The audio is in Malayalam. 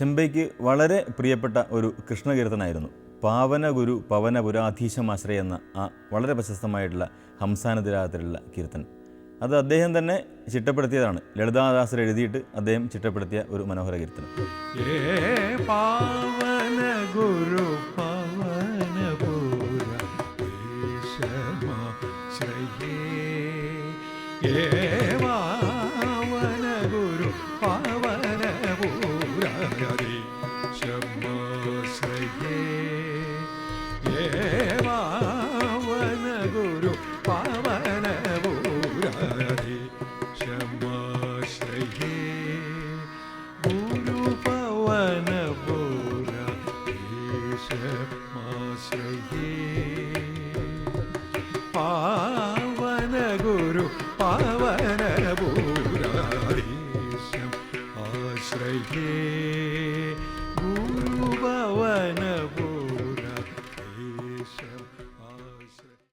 ചെമ്പൈക്ക് വളരെ പ്രിയപ്പെട്ട ഒരു കൃഷ്ണകീർത്തനായിരുന്നു. പാവനഗുരു പവനപുരാധീശമാശ്രയ പവന എന്ന ആ വളരെ പ്രശസ്തമായിട്ടുള്ള ഹംസാനതിരാഗത്തിലുള്ള കീർത്തനം അത് അദ്ദേഹം തന്നെ ചിട്ടപ്പെടുത്തിയതാണ്. ലളിതാദാസർ എഴുതിയിട്ട് അദ്ദേഹം ചിട്ടപ്പെടുത്തിയ ഒരു മനോഹര കീർത്തനം. ഏ ഗുരു പവന ദേശമാശ്രയേ പാവന ഗുരു പവന പൂരാദേശം ആശ്രയേ ഗുരു പവന പൂര ദേശം